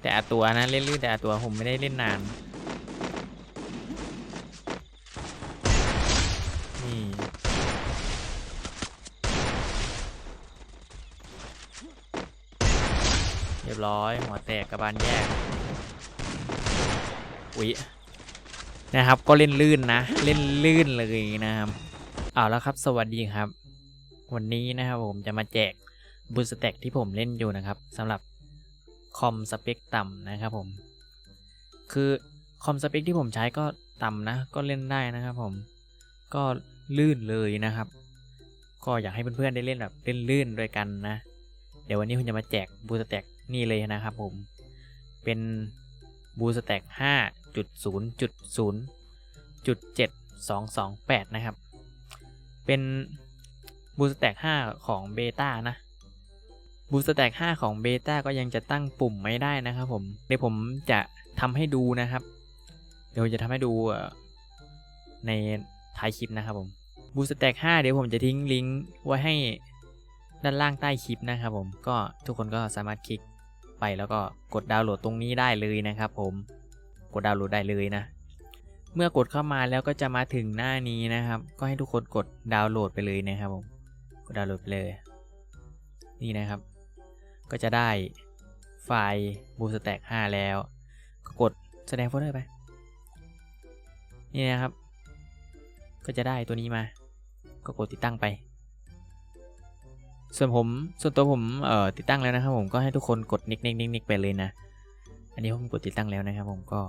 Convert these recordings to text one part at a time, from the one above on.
แต่อตัวนะเล่นลื่นแต่อตัวผมไม่ได้เล่นนาน นี่ เรียบร้อยหัวแตกกระบาลแยก อุ๊ยนะครับก็เล่นลื่นนะ เล่นลื่นเลยนะครับเอาแล้วครับสวัสดีครับ วันนี้นะครับผมจะมาแจกบูสแต็กที่ผมเล่นอยู่นะครับสำหรับ คอมสเปคต่ำนะครับผม คือคอมสเปคที่ผมใช้ก็ต่ำนะ ก็เล่นได้นะครับผม ก็ลื่นเลยนะครับ ก็อยากให้เพื่อนๆได้เล่นแบบเล่นลื่นด้วยกันนะ เดี๋ยววันนี้ผมจะมาแจกบูสแต็กนี่เลยนะครับผม เป็นบูสแต็ก5.0.0.7228 นะครับ เป็นบูสแต็ก5ของเบต้านะ บูสแต็ก5ของเบต้าก็ยังจะตั้งปุ่มไม่ได้นะครับผม เดี๋ยวผมจะทำให้ดูนะครับ เดี๋ยวจะทำให้ดูในท้ายคลิปนะครับผมบูสแต็ก5เดี๋ยวผมจะทิ้งลิงก์ไว้ให้ด้านล่างใต้คลิปนะครับผมก็ทุกคนก็สามารถคลิกไปแล้วก็กดดาวน์โหลดตรงนี้ได้เลยนะครับผมกดดาวน์โหลดได้เลยนะ เมื่อกดเข้ามาแล้วก็จะมาถึงหน้านี้นะครับ ก็ให้ทุกคนกดดาวน์โหลดไปเลยนะครับผมกดดาวน์โหลดไปเลย นี่นะครับ ก็จะได้ไฟล์ BlueStack 5 แล้ว ก็กดแสดงโฟลเดอร์ไป นี่นะครับ ก็จะได้ตัวนี้มา ก็กดติดตั้งไป ส่วนผมส่วนตัวผมเอ่อติดตั้งแล้วนะครับ ผมก็ให้ทุกคนกดนิกนิกนิกนิกไปเลยนะ อันนี้ผมกดติดตั้งแล้วนะครับ ผมก็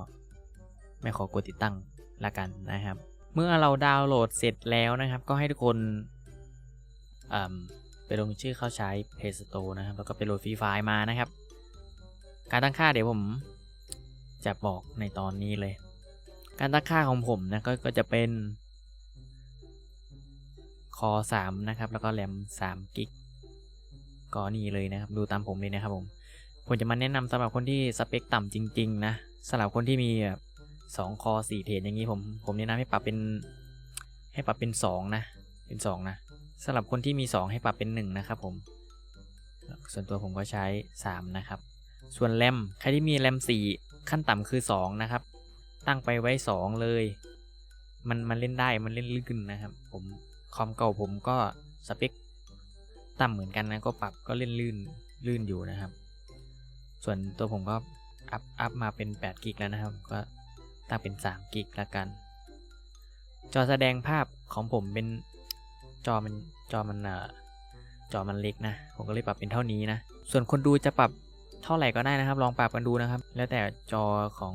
ไม่ขอกดติดตั้งละกันนะครับ เมื่อเราดาวน์โหลดเสร็จแล้วนะครับ ก็ให้ทุกคนอืมไป ลงชื่อเข้าใช้ Play Store นะครับ แล้วก็ไปโหลดฟรีไฟล์มานะครับ การตั้งค่าเดี๋ยวผมจะบอกในตอนนี้เลย การตั้งค่าของผมนะก็ก็จะเป็นคอ3นะครับ แล้วก็แรม3กิกก็นี่เลยนะครับ ดูตามผมเลยนะครับผม ผมจะมาแนะนำสำหรับคนที่สเปคต่ำจริง ๆ นะสำหรับคนที่มีแบบสองคอสี่เทรดอย่างนี้ผมผมแนะนำให้ปรับเป็นให้ปรับเป็นสองนะ เป็นสองนะ สำหรับคนที่มีสองให้ปรับเป็นหนึ่งนะครับผม ส่วนตัวผมก็ใช้สามนะครับ ส่วนแรมใครที่มีแรมสี่ขั้นต่ำคือสองนะครับ ตั้งไปไว้สองเลย มันมันเล่นได้มันเล่นลื่นนะครับ ผมคอมเก่าผมก็สเปคต่ำเหมือนกันนะก็ปรับก็เล่นลื่นลื่นอยู่นะครับ ส่วนตัวผมก็อัพอัพมาเป็น8กิกแล้วนะครับ ก็ตั้งเป็น3กิกละกัน จอแสดงภาพของผมเป็น จอมันจอมันเอ่อจอมันเล็กนะ ผมก็เลยปรับเป็นเท่านี้นะ ส่วนคนดูจะปรับเท่าไหร่ก็ได้นะครับ ลองปรับกันดูนะครับ แล้วแต่จอของ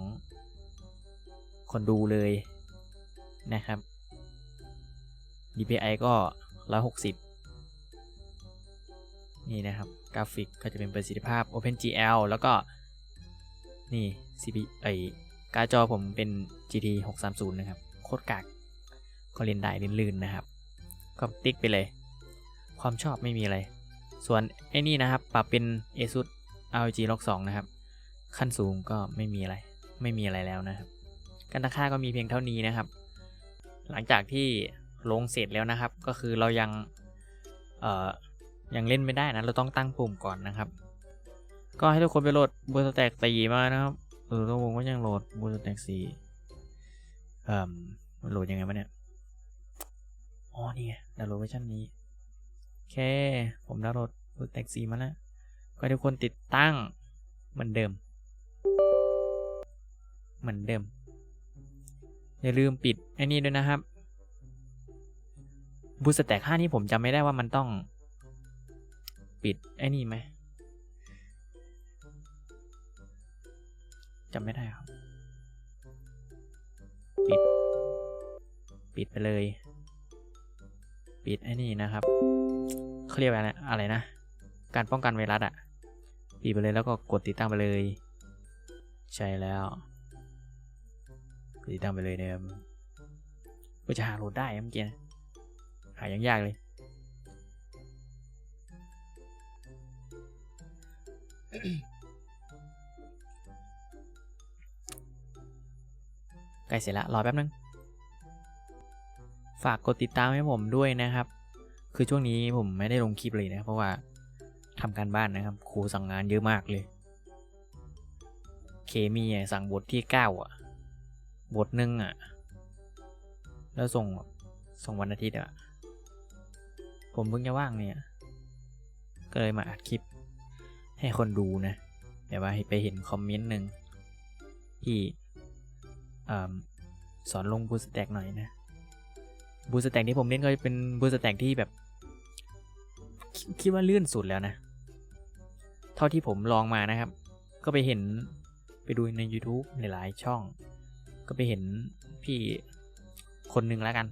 คนดูเลยนะครับ DPI ก็ 160 นี่นะครับ กราฟิกก็จะเป็นประสิทธิภาพ OpenGL แล้วก็ นี่ CP ไอการ์ดจอผมเป็น GT 630 นะครับ โคตรกากก็เล่นได้ลื่นๆนะครับ ก็ติ๊กไปเลย ความชอบไม่มีอะไร ส่วนไอ้นี่นะครับ ปรับเป็น ASUS ROG Log 2นะครับ ขั้นสูงก็ไม่มีอะไร ไม่มีอะไรแล้วนะครับการตั้งค่าก็มีเพียงเท่านี้นะครับ หลังจากที่ลงเสร็จแล้วนะครับ ก็คือเรายัง เอ่อ ยังเล่นไม่ได้นะ เราต้องตั้งปุ่มก่อนนะครับ ก็ให้ทุกคนไปโหลดบูสแต็กสีมานะครับเออตัวผมก็ยังโหลดบูสแต็กสี่เอ่อโหลดยังไงวะเนี่ย อ๋อนี่ไงดาวน์โหลดเวอร์ชันนี้โอเค ผมดาวน์โหลดบูสแต็กสี่มาแล้ว ก็ให้ทุกคนติดตั้งเหมือนเดิม เหมือนเดิม อย่าลืมปิดไอ้นี่ด้วยนะครับบูสแต็กห้านี่ผมจำไม่ได้ว่ามันต้อง ปิดไอ้นี่ไหมจำไม่ได้ครับ ปิด ปิดไปเลย ปิดไอ้นี่นะครับเขาเรียกว่าอะไรอะไรนะ การป้องกันไวรัสอะปิดไปเลยแล้วก็กดติดตั้งไปเลย ใช่แล้วกดติดตั้งไปเลยเนะครับเพื่อจะหาโหลดได้เมื่อกี้หายังยากเลยใกล้เสร็จละรอแป๊บนึง ฝากกดติดตามให้ผมด้วยนะครับ คือช่วงนี้ผมไม่ได้ลงคลิปเลยนะ เพราะว่าทำการบ้านนะครับ ครูสั่งงานเยอะมากเลย เคมีสั่งบทที่เก้าอะ บทหนึ่งอะ แล้วส่งส่งวันอาทิตย์อะ ผมเพิ่งจะว่างเนี่ย ก็เลยมาอัดคลิปให้คนดูนะแต่ว่าไปเห็นคอมเมนต์หนึ่งที่อสอนลงบูสแต็กหน่อยนะ บูสแต็กที่ผมเล่นก็จะเป็นบูสแต็กที่แบบคคิดว่าลื่นสุดแล้วนะ เท่าที่ผมลองมานะครับ ก็ไปเห็นไปดูใน YouTube หลายๆช่อง ก็ไปเห็นพี่คนหนึ่งแล้วกัน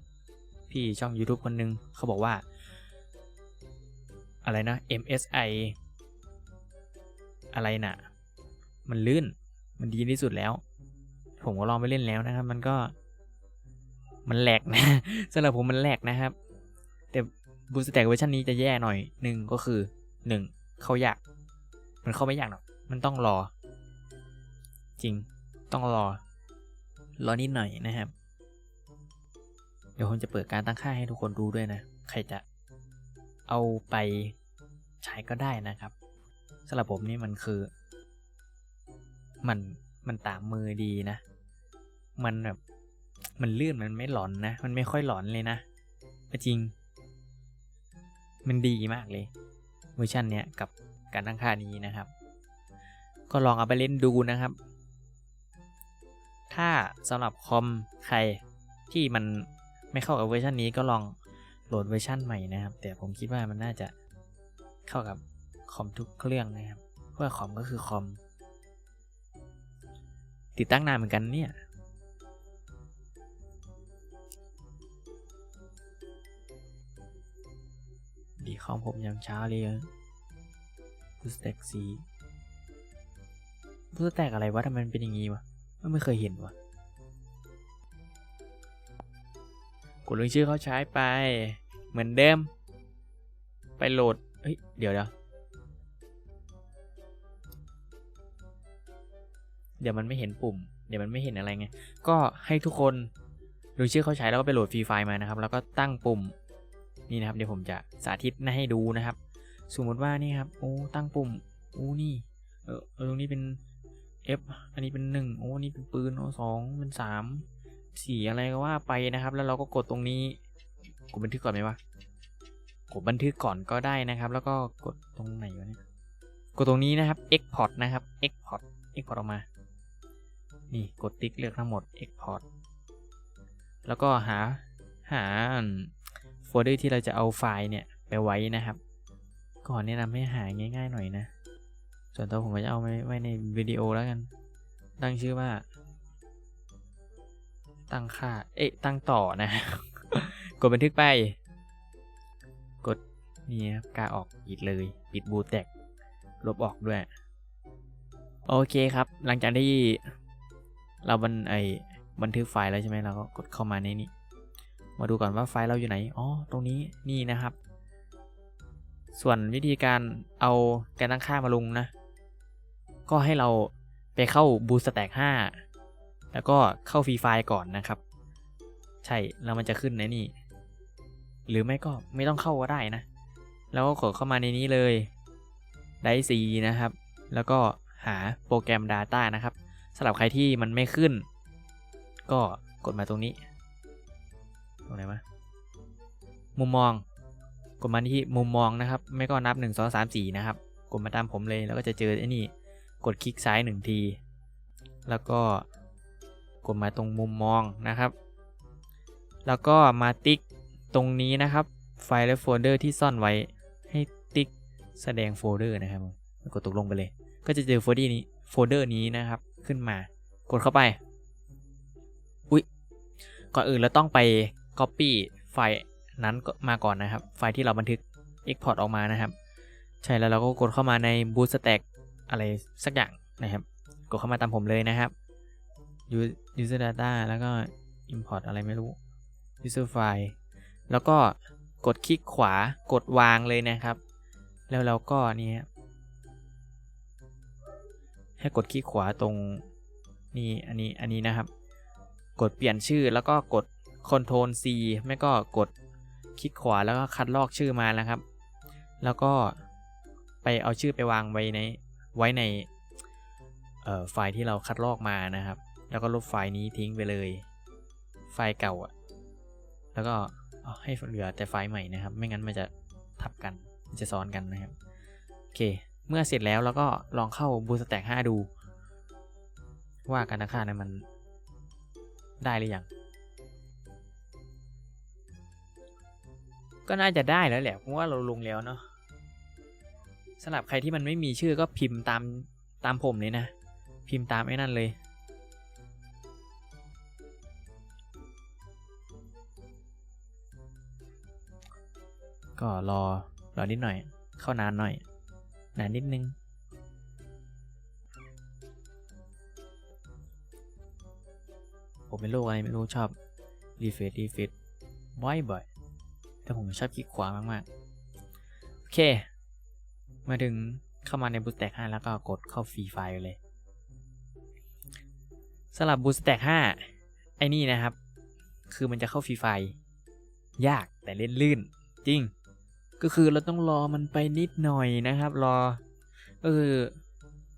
พี่ช่อง YouTube คนหนึ่งเขาบอกว่า อะไรนะ MSI อะไรน่ะ มันลื่นมันดีที่สุดแล้ว ผมก็ลองไปเล่นแล้วนะครับ มันก็ มันแหลกนะสำหรับผมมันแหลกนะครับ แต่บูสแต็กเวอร์ชันนี้จะแย่หน่อยหนึ่งก็คือหนึ่งเข้ายากมันเข้าไม่ยากหรอกมันต้องรอ จริงต้องรอ รอนิดหน่อยนะครับ เดี๋ยวผมจะเปิดการตั้งค่าให้ทุกคนดูด้วยนะ ใครจะเอาไปใช้ก็ได้นะครับสำหรับผมนี่มันคือ มันมันตามมือดีนะ มันแบบ มันลื่นมันไม่หลอนนะ มันไม่ค่อยหลอนเลยนะจริง มันดีมากเลยเวอร์ชันเนี้ยกับการตั้งค่านี้นะครับ ก็ลองเอาไปเล่นดูนะครับ ถ้าสำหรับคอมใครที่มันไม่เข้ากับเวอร์ชันนี้ก็ลองโหลดเวอร์ชันใหม่นะครับ แต่ผมคิดว่ามันน่าจะเข้ากับคอมทุกเครื่องนะครับ เพราะว่าคอมก็คือคอมติดตั้งนานเหมือนกันเนี่ย ดีคอมผมยามเช้าเลยบูสแต็กซีบูสแต็กอะไรวะทำไมมันเป็นอย่างงี้วะไม่เคยเห็นวะกดลงชื่อเขาใช้ไป เหมือนเดิม ไปโหลด เฮ้ย เดี๋ยวเดี๋ยวเดี๋ยวมันไม่เห็นปุ่ม เดี๋ยวมันไม่เห็นอะไรไง ก็ให้ทุกคนดูชื่อเขาใช้แล้วก็ไปโหลดฟรีไฟล์มานะครับ แล้วก็ตั้งปุ่ม นี่นะครับเดี๋ยวผมจะสาธิตให้ดูนะครับ สมมติว่านี่ครับโอ้ตั้งปุ่มโอ้นี่เออตรงนี้เป็น F อันนี้เป็นหนึ่งโอ้นี่เป็นปืนโอ้สองเป็นสามสี่อะไรก็ว่าไปนะครับ แล้วเราก็กดตรงนี้กดบันทึกก่อนไหมวะกดบันทึกก่อนก็ได้นะครับ แล้วก็กดตรงไหนวะเนี่ยกดตรงนี้นะครับ export นะครับ export export ออกมา นี่กดติ๊กเลือกทั้งหมด export แล้วก็หาหา ลเดอร์ที่เราจะเอาไฟล์เนี่ยไปไว้นะครับ ก่อนแนะนำให้หาง่ายๆหน่อยนะ ส่วนตัวผมจะเอาไว้ไว้ในวิดีโอแล้วกัน ตั้งชื่อว่า ตั้งค่า เอ๊ะ ตั้งต่อนะ กดบันทึกไป กดนี่ครับกาออกปิดเลย ปิดบูแตกลบออกด้วย โอเคครับ หลังจากที่เราบันไอบันทึกไฟล์แล้วใช่ไหมเราก็กดเข้ามาในนี้ มาดูก่อนว่าไฟล์เราอยู่ไหน อ๋อ ตรงนี้นี่นะครับ ส่วนวิธีการเอาการตั้งค่ามาลงนะ ก็ให้เราไปเข้า Bootstrap 5 แล้วก็เข้าฟรีไฟล์ก่อนนะครับ ใช่ แล้วมันจะขึ้นในนี่ หรือไม่ก็ไม่ต้องเข้าก็ได้นะ แล้วก็กดเข้ามาในนี้เลยได้ซีนะครับ แล้วก็หาโปรแกรม Data นะครับสำหรับใครที่มันไม่ขึ้น ก็กดมาตรงนี้ รงไหนวะมุมมอง กดมาที่มุมมองนะครับ ไม่ก็นับ 1 2 3 4 นะครับ กดมาตามผมเลยแล้วก็จะเจอไอ้นี่ กดคลิกซ้ายหนึ่งที แล้วก็กดมาตรงมุมมองนะครับ แล้วก็มาติ๊กตรงนี้นะครับ ไฟล์และโฟลเดอร์ที่ซ่อนไว้ให้ติ๊กแสดงโฟลเดอร์นะครับกดตกลงไปเลย ก็จะเจอโฟลเดอร์นี้โฟลเดอร์นี้นะครับขึ้นมากดเข้าไป อุ๊ย ก่อนอื่นเราต้องไป Copy ไฟล์นั้นมาก่อนนะครับ ไฟล์ที่เราบันทึก Export ออกมานะครับ ใช่แล้วเราก็กดเข้ามาใน Bootstrap อะไรสักอย่างนะครับ กดเข้ามาตามผมเลยนะครับ user data แล้วก็ import อะไรไม่รู้ user file แล้วก็กดคลิกขวากดวางเลยนะครับ แล้วเราก็นี่ให้กดคลิกขวาตรงนี่อันนี้อันนี้นะครับ กดเปลี่ยนชื่อแล้วก็กด Ctrl C ไม่ก็กดคลิกขวาแล้วก็คัดลอกชื่อมาแล้วครับ แล้วก็ไปเอาชื่อไปวางไว้ในไว้ในไฟล์ที่เราคัดลอกมานะครับ แล้วก็ลบไฟล์นี้ทิ้งไปเลย ไฟล์เก่าอะแล้วก็ให้เหลือแต่ไฟล์ใหม่นะครับ ไม่งั้นมันจะทับกัน จะซ้อนกันนะครับ โอเค เมื่อเสร็จแล้วเราก็ลองเข้า Bootstrap 5ดู ว่าการตั้งค่านั้นมันได้หรือยัง ก็น่าจะได้แล้วแหละเพราะว่าเราลงแล้วเนาะสำหรับใครที่มันไม่มีชื่อก็พิมพ์ตามตามผมเลยนะ พิมพ์ตามไอ้นั่นเลยก็รอรอนิดหน่อย เข้านานหน่อย นานนิดนึง ผมเป็นโรคอะไรไม่รู้ชอบรีเฟรชรีเฟรชบ่อยบ่อยๆ แต่ผมชอบคลิกขวามากๆ โอเค มาถึงเข้ามาใน Bootstrap 5แล้วก็กดเข้าฟรีไฟล์เลยสำหรับ Bootstrap 5ไอ้นี่นะครับ คือมันจะเข้าฟรีไฟล์ยากแต่เล่นลื่นจริง ก็คือเราต้องรอมันไปนิดหน่อยนะครับ รอก็คือ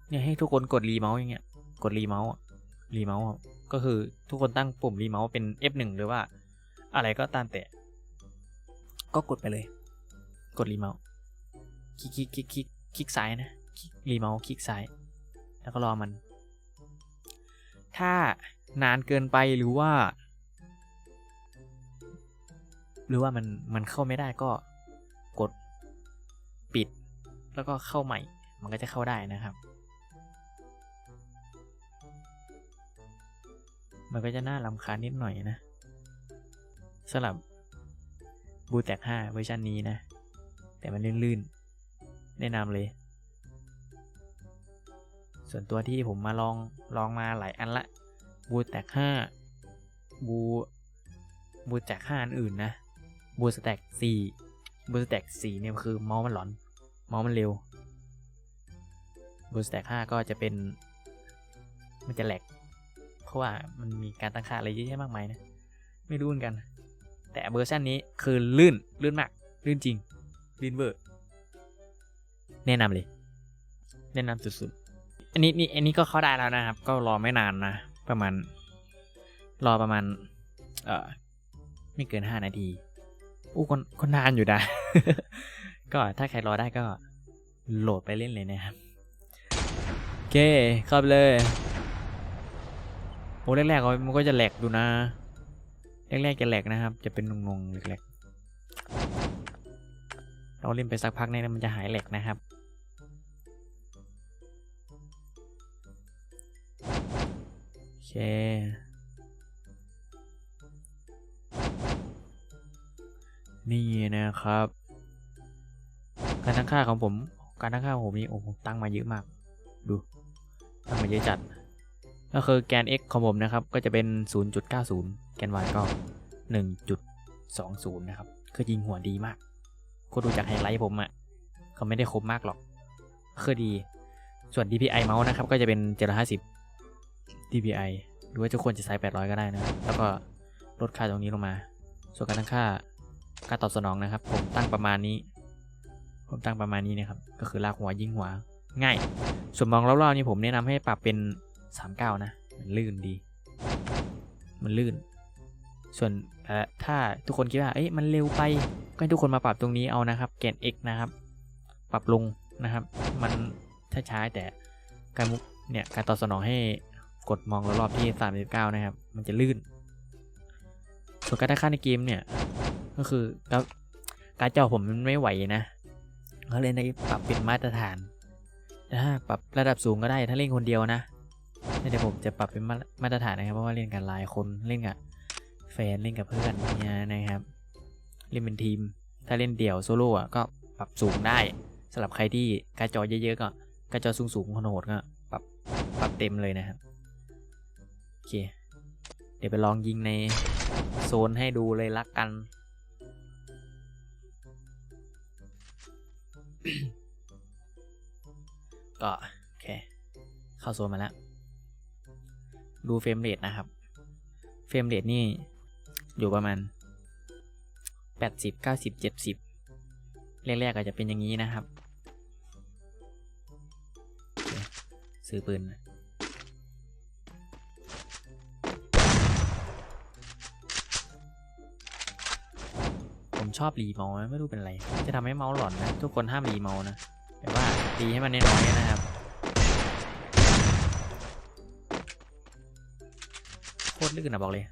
เนี่ยให้ทุกคนกดรีเมาส์อย่างเงี้ยกดรีเมาส์รีเมาส์ก็คือทุกคนตั้งปุ่มรีเมาส์เป็น F1 หรือว่า อะไรก็ตามแต่ ก็กดไปเลย กดรีเมาส์คลิกคลิกคลิกคลิกคลิกซ้ายนะคลิกรีเมาส์คลิกซ้าย แล้วก็รอมัน ถ้านานเกินไปหรือว่า หรือว่ามันมันเข้าไม่ได้ก็กดปิด แล้วก็เข้าใหม่ มันก็จะเข้าได้นะครับ มันก็จะน่าลำคาญนิดหน่อยนะสำหรับ บูแตก5เวอร์ชันนี้นะ แต่มันลื่นๆ แนะนำเลย ส่วนตัวที่ผมมาลองลองมาหลายอันละบูแตก5บูบูแตก5อันอื่นนะบูสแต็ก4บูสแต็ก4เนี่ยคือเมาส์มันหลอน เมาส์มันเร็วบูสแต็ก5ก็จะเป็น มันจะแหลก เพราะว่ามันมีการตั้งค่าอะไรเยอะแยะมากมายนะ ไม่รู้เหมือนกัน แต่เวอร์ชันนี้คือลื่นลื่นมาก ลื่นจริง ลื่นเวอร์แนะนำเลย แนะนำสุดๆ อันนี้นี่อันนี้ก็เข้าได้แล้วนะครับ ก็รอไม่นานนะ ประมาณ รอประมาณ เอ่อ ไม่เกินห้านาทีอู้คนคนนานอยู่นะ ก็ถ้าใครรอได้ก็โหลดไปเล่นเลยนะครับ โอเค เข้าไปเลย โอ้แรกๆมันก็จะแหลกดูนะ แรกๆจะแหลกนะครับ จะเป็นงงๆแหลกๆเราเล่นไปสักพักนี่มันจะหายแหลกนะครับ โอเคนี่นะครับ การตั้งค่าของผม การตั้งค่าของผมนี่โอ้โหตั้งมาเยอะมาก ดู ตั้งมาเยอะจัด ก็คือแกน x ของผมนะครับ ก็จะเป็น 0.90 แกน y ก็ 1.20 นะครับ คือยิงหัวดีมากก็ดูจากไฮไลท์ผมอะ่ะเขาไม่ได้ครบมากหรอก คือดี ส่วน DPI เมาส์นะครับ ก็จะเป็น 750 DPI หรือว่าทุกคนจะใช้ 800 ก็ได้นะ แล้วก็ลดค่าตรงนี้ลงมา ส่วนการตั้งค่าการตอบสนองนะครับ ผมตั้งประมาณนี้ ผมตั้งประมาณนี้นะครับ ก็คือลากหัวยิงหัว ง่าย ส่วนมองรอบๆนี่ผมแนะนำให้ปรับเป็น 39 นะ มันลื่นดี มันลื่น ส่วนถ้าทุกคนคิดว่าเอ้ยมันเร็วไป ก็ให้ทุกคนมาปรับตรงนี้เอานะครับแกน x นะครับ ปรับลงนะครับ มันช้าแต่การมุกเนี่ยการตอบสนองให้กดมองรอบๆที่ 39 นะครับ มันจะลื่น ส่วนการตั้งค่าในเกมเนี่ย ก็คือแล้วการจอผมมันไม่ไหวนะก็เลยในปรับเป็นมาตรฐานถ้าปรับระดับสูงก็ได้ถ้าเล่นคนเดียวนะ เดี๋ยวผมจะปรับเป็นมาตรฐานนะครับ เพราะว่าเล่นกันหลายคนเล่นกับแฟนเล่นกับเพื่อนเนี่ยนะครับ เล่นเป็นทีม ถ้าเล่นเดี่ยวโซโล่อะก็ปรับสูงได้สำหรับใครที่การจอเยอะๆก็การจอสูงๆโหดก็ปรับปรับเต็มเลยนะครับโอเค เดี๋ยวไปลองยิงในโซนให้ดูเลยละกันก็โอเค เข้าโซนมาแล้ว ดูเฟรมเรทนะครับ เฟรมเรทนี่อยู่ประมาณ 80 90 70 แรกๆอาจจะเป็นอย่างนี้นะครับ ซื้อปืนผมชอบรีเมาส์ไม่รู้เป็นไร จะทำให้เมาส์หลอนนะ ทุกคนห้ามรีเมาส์นะ แต่ว่าดีให้มันน้อยๆนะครับ ตรลื่นอะบอกเลย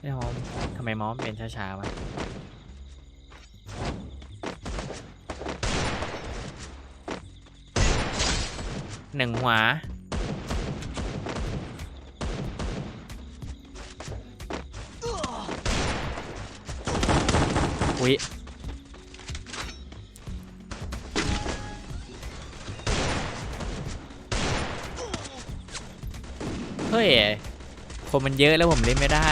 ไอ้หอมทำไมมอมเป็นช้าๆวะหนึ่งหัวอุ๊ย เฮ้ย คนมันเยอะแล้วผมเล่นไม่ได้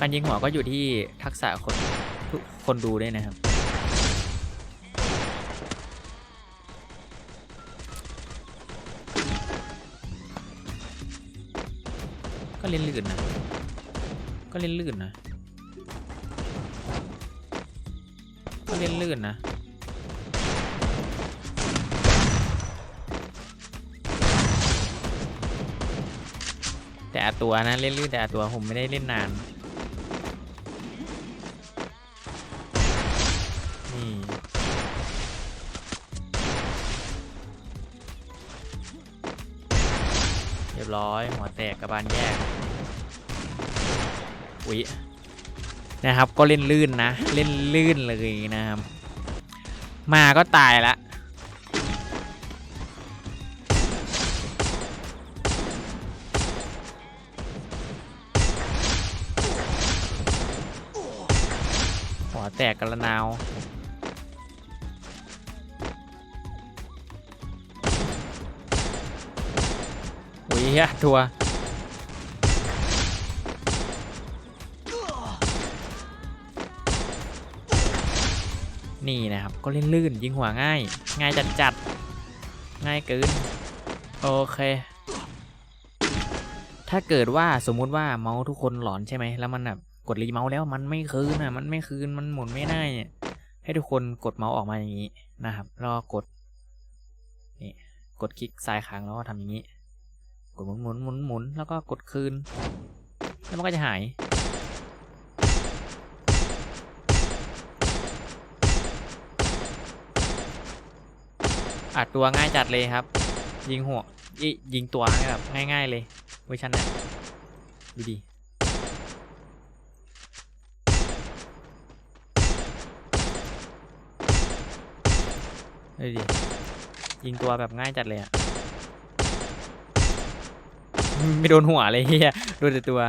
การยิงหัวก็อยู่ที่ทักษะคนคนดูด้วยนะครับ ก็เล่นลื่นนะ ก็เล่นลื่นนะ ก็เล่นลื่นนะ แต่อาตัวนะเล่นลื่นแต่อาตัวผมไม่ได้เล่นนาน นี่เรียบร้อยหัวแตกกระบาลแยกอุ๊ยนะครับก็เล่นลื่นนะ เล่นลื่นเลยนะครับมาก็ตายละ แตกกระนาว อุ้ยเฮียทัวร์นี่นะครับ ก็เล่นลื่นยิงหัวง่าย ง่ายจัดจัดง่ายเกิน โอเค ถ้าเกิดว่าสมมุติว่าเมาส์ทุกคนหลอนใช่ไหมแล้วมันแบบ กดรีเมาส์แล้วมันไม่คืนอะ มันไม่คืน มันหมุนไม่ได้เนี่ย ให้ทุกคนกดเมาส์ออกมาอย่างนี้นะครับ แล้วกด นี่ กดคลิกซ้ายค้างแล้วก็ทำอย่างนี้ กดหมุนหมุนหมุนหมุนแล้วก็กดคืน แล้วมันก็จะหายอัดตัวง่ายจัดเลยครับ ยิงหัวยิงตัวแบบง่ายๆเลยเวอร์ชันเนี่ยดูดี ดูดิยิงตัวแบบง่ายจัดเลยอะไม่โดนหัวเลยเฮียโดนแต่ตัว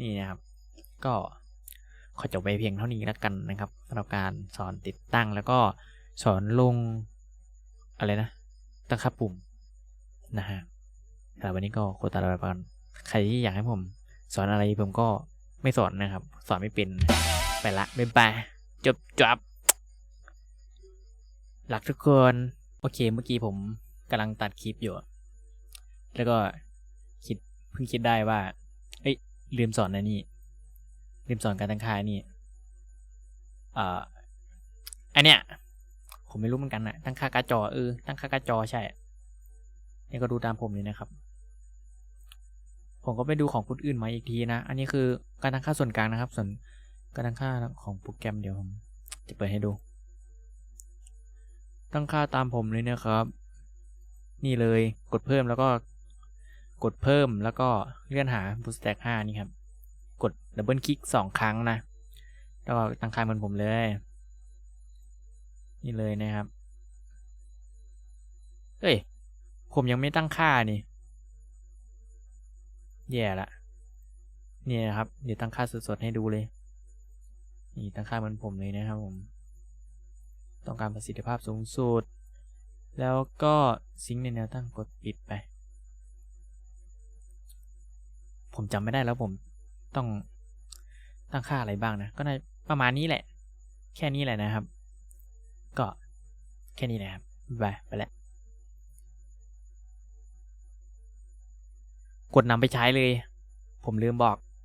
นี่นะครับ ก็ขอจบไปเพียงเท่านี้แล้วกันนะครับสำหรับการสอนติดตั้งแล้วก็สอนลงอะไรนะตั้งค่าปุ่มนะฮะสำหรับวันนี้ก็โคตรลาไปก่อนใครที่อยากให้ผม สอนอะไรผมก็ไม่สอนนะครับ สอนไม่เป็น ไปละบ๊ายบายจบจบ หลักทุกคน โอเค เมื่อกี้ผมกำลังตัดคลิปอยู่ แล้วก็คิดเพิ่งคิดได้ว่า เอ้ย ลืมสอนนะนี่ ลืมสอนการตั้งค่านี่เอ่ออันเนี้ย ผมไม่รู้เหมือนกันนะตั้งค่าการ์ดจอเออ ตั้งค่าการ์ดจอใช่นี่ก็ดูตามผมเลยนะครับ ผมก็ไปดูของคนอื่นมาอีกทีนะ อันนี้คือการตั้งค่าส่วนกลางนะครับ ส่วนการตั้งค่าของโปรแกรมเดี๋ยวผมจะเปิดให้ดู ตั้งค่าตามผมเลยนะครับ นี่เลยกดเพิ่มแล้วก็ กดเพิ่มแล้วก็เลื่อนหา b o o s t a c k 5นี่ครับ กดดับเบิลคลิกสองครั้งนะ แล้วก็ตั้งค่าเหมือนผมเลย นี่เลยนะครับ เอ้ย ผมยังไม่ตั้งค่านี่ แย่ละนี่นะครับ เดี๋ยวตั้งค่าสดๆให้ดูเลย นี่ตั้งค่าเหมือนผมเลยนะครับผม ต้องการประสิทธิภาพสูงสุด แล้วก็ซิงค์ในแนวตั้งกดปิดไป ผมจำไม่ได้แล้วผมต้องตั้งค่าอะไรบ้างนะ ก็น่าประมาณนี้แหละ แค่นี้แหละนะครับ ก็แค่นี้นะครับไปไปแล้วกดนำไปใช้เลย ผมลืมบอก